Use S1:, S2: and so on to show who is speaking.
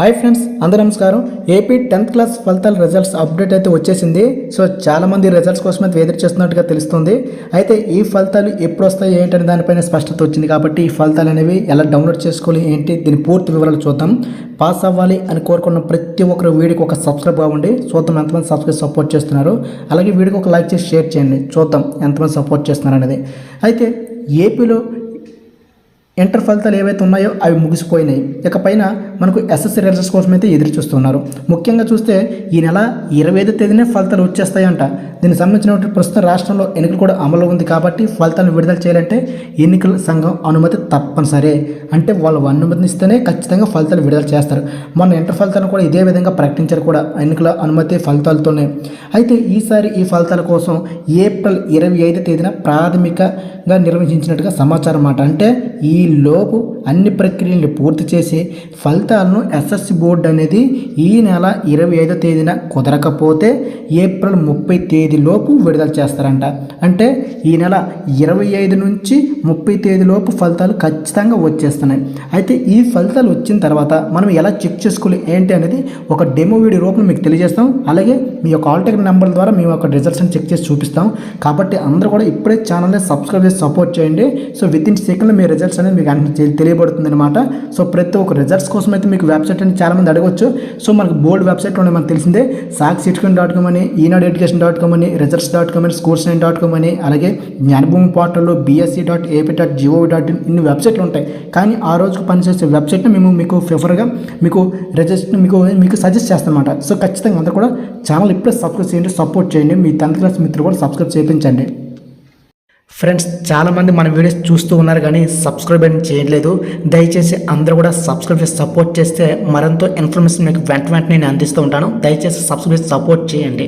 S1: Hi friends అందరూ నమస్కారం. AP tenth class ఫలితాల రిజల్ట్స్ అప్డేట్ అయితే వచ్చేసింది. సో చాలామంది రిజల్ట్స్ కోసం అయితే ఎదురు చేస్తున్నట్టుగా తెలుస్తుంది. అయితే ఈ ఫలితాలు ఎప్పుడు వస్తాయి ఏంటనే దానిపైన స్పష్టత వచ్చింది కాబట్టి ఈ ఫలితాలు అనేవి ఎలా డౌన్లోడ్ చేసుకోవాలి ఏంటి దీని పూర్తి వివరాలు చూద్దాం. పాస్ అవ్వాలి అని కోరుకున్న ప్రతి ఒక్కరు వీడియోకి ఒక సబ్స్క్రైబ్ కావండి చూద్దాం ఎంతమంది సబ్స్క్రైబ్ సపోర్ట్ చేస్తున్నారు. అలాగే వీడియోకి ఒక లైక్ చేసి షేర్ చేయండి. చూద్దాం ఎంతమంది సపోర్ట్ చేస్తున్నారు అనేది. అయితే ఏపీలో ఇంటర్ ఫలితాలు ఏవైతే ఉన్నాయో అవి ముగిసిపోయినాయి. ఇకపైన మనకు ఎస్ఎస్సీ రిజల్ట్స్ కోసం అయితే ఎదురు చూస్తున్నారు. ముఖ్యంగా చూస్తే ఈ నెల ఇరవై ఐదు తేదీనే ఫలితాలు వచ్చేస్తాయంట. దీనికి సంబంధించిన ప్రస్తుతం రాష్ట్రంలో ఎన్నికలు కూడా అమలు ఉంది కాబట్టి ఫలితాలను విడుదల చేయాలంటే ఎన్నికల సంఘం అనుమతి తప్పనిసరి. అంటే వాళ్ళు అనుమతినిస్తేనే ఖచ్చితంగా ఫలితాలు విడుదల చేస్తారు. మొన్న ఇంటర్ ఫలితాలను కూడా ఇదే విధంగా ప్రకటించారు కూడా ఎన్నికల అనుమతి ఫలితాలతోనే. అయితే ఈసారి ఈ ఫలితాల కోసం ఏప్రిల్ ఇరవై ఐదో తేదీన ప్రాథమికంగా నిర్వహించినట్టుగా సమాచారం అన్నమాట అంటే ఈ లోపు అన్ని ప్రక్రియలను పూర్తి చేసి ఫలితాలను ఎస్ఎస్సి బోర్డు అనేది ఈ నెల ఇరవై ఐదో తేదీన కుదరకపోతే ఏప్రిల్ ముప్పై తేదీలోపు విడుదల చేస్తారంట. అంటే ఈ నెల ఇరవై ఐదు నుంచి ముప్పై తేదీలోపు ఫలితాలు ఖచ్చితంగా వచ్చేస్తున్నాయి. అయితే ఈ ఫలితాలు వచ్చిన తర్వాత మనం ఎలా చెక్ చేసుకోవాలి ఏంటి అనేది ఒక డెమో వీడియో రూపంలో మీకు తెలియజేస్తాం. అలాగే మీ యొక్క ఆల్ నెంబర్ ద్వారా మేము ఒక రిజల్ట్స్ని చెక్ చేసి చూపిస్తాం. కాబట్టి అందరూ కూడా ఇప్పుడే ఛానల్ని సబ్స్క్రైబ్ చేసి సపోర్ట్ చేయండి. సో విత్ ఇన్ సెకండ్లో మీ రిజల్ట్స్ అనేది మీకు అన్ని తెలి- తెలియబడుతుంది అనమాట సో ప్రతి ఒక్క రిజల్ట్స్ కోసం అయితే మీకు వెబ్సైట్ అని చాలామంది అడగవచ్చు సో మనకు బోల్డ్ వెబ్సైట్ ఉన్నాయి మనకు తెలిసిందే. సాక్షి సిటికన్ డాట్ కామ్ అని ఈనాడు ఎడ్యుకేషన్ డాట్ కామ్ అని రిజల్ట్స్ డాట్ కామ్ అని స్కోర్స్ నైన్ డాట్ కామ్ అని అలాగే జ్ఞానభూమి పోర్టల్లో BSC dot AP dot GOV dot in ఇన్ని వెబ్సైట్లు ఉంటాయి. కానీ ఆ రోజుకు పనిచేసే వెబ్సైట్ని మేము మీకు ఫేవర్గా మీకు రిజల్ట్ మీకు మీకు సజెస్ట్ చేస్తామన్నమాట సో ఖచ్చితంగా అందరూ కూడా ఛానల్ ఇప్పుడే సబ్స్క్రైబ్ చేయండి సపోర్ట్ చేయండి. మీ టెన్త్ క్లాస్ మిత్రులు కూడా సబ్స్క్రైబ్ చేయించండి. ఫ్రెండ్స్ చాలామంది మన వీడియోస్ చూస్తూ ఉన్నారు కానీ సబ్స్క్రైబ్ అని చేయట్లేదు. దయచేసి అందరూ కూడా సబ్స్క్రైబ్ చేసి సపోర్ట్ చేస్తే మరెంతో ఇన్ఫర్మేషన్ మీకు వెంట వెంటనే నేను అందిస్తూ ఉంటాను. దయచేసి సబ్స్క్రైబ్ సపోర్ట్ చేయండి.